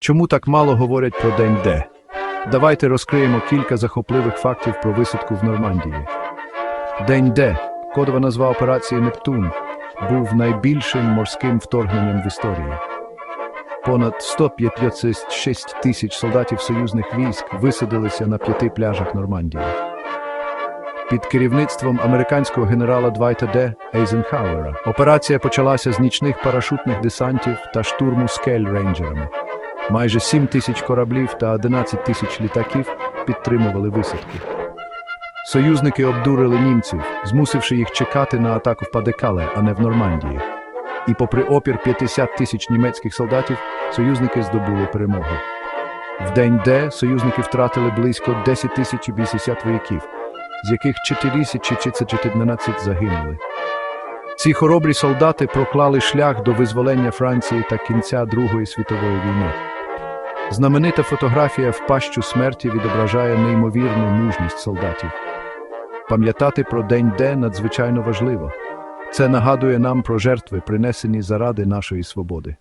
Чому так мало говорять про День Д? Давайте розкриємо кілька захопливих фактів про висадку в Нормандії. День Д, кодова назва операції Нептун, був найбільшим морським вторгненням в історії. Понад 156 тисяч солдатів союзних військ висадилися на п'яти пляжах Нормандії. Під керівництвом американського генерала Двайта Д. Ейзенхауера операція почалася з нічних парашутних десантів та штурму скель рейнджерами. Майже 7 тисяч кораблів та 11 тисяч літаків підтримували висадку. Союзники обдурили німців, змусивши їх чекати на атаку в Падекале, а не в Нормандії. І попри опір 50 тисяч німецьких солдатів, союзники здобули перемогу. В день Д союзники втратили близько 10 тисяч 50 вояків, з яких 4014 загинули. Ці хоробрі солдати проклали шлях до визволення Франції та кінця Другої світової війни. Знаменита фотографія в пащу смерті відображає неймовірну мужність солдатів. Пам'ятати про День Д надзвичайно важливо. Це нагадує нам про жертви, принесені заради нашої свободи.